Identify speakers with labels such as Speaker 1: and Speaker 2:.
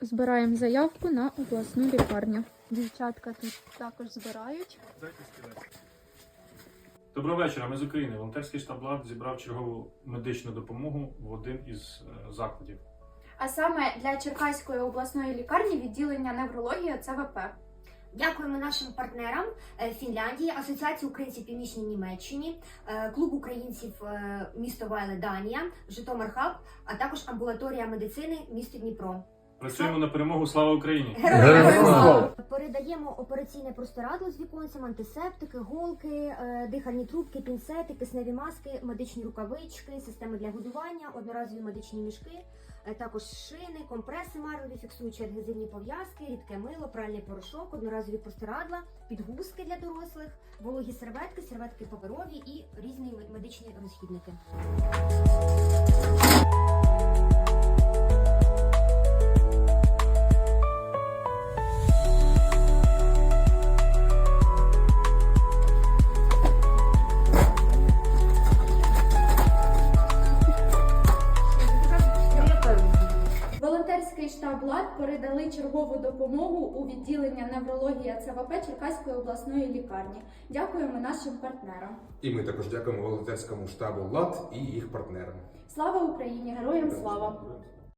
Speaker 1: Збираємо заявку на обласну лікарню. Дівчатка тут також збирають.
Speaker 2: Доброго вечора. Ми з України. Волонтерський штаб ЛАД зібрав чергову медичну допомогу в один із е, закладів.
Speaker 1: А саме для Черкаської обласної лікарні відділення неврології ЦВП.
Speaker 3: Дякуємо нашим партнерам е, Фінляндії, Асоціації українців Північній Німеччині, е, клуб українців місто Вайле Данія, Житомир Хаб, а також амбулаторія медицини місто Дніпро.
Speaker 2: Працюємо на перемогу. Слава Україні!
Speaker 4: Героям слава!
Speaker 3: Передаємо операційне простирадло з віконцем, антисептики, голки, е, дихальні трубки, пінцети, кисневі маски, медичні рукавички, системи для годування, одноразові медичні мішки, е, також шини, компреси марлеві, фіксуючі адгезивні пов'язки, рідке мило, пральний порошок, одноразові простирадла, підгузки для дорослих, вологі серветки, серветки паперові і різні медичні розхідники.
Speaker 1: Волонтерський штаб ЛАД передали чергову допомогу у відділення неврологія ЦВП Черкаської обласної лікарні. Дякуємо нашим партнерам.
Speaker 4: І ми також дякуємо волонтерському штабу ЛАД і їх партнерам.
Speaker 1: Слава Україні! Героям слава!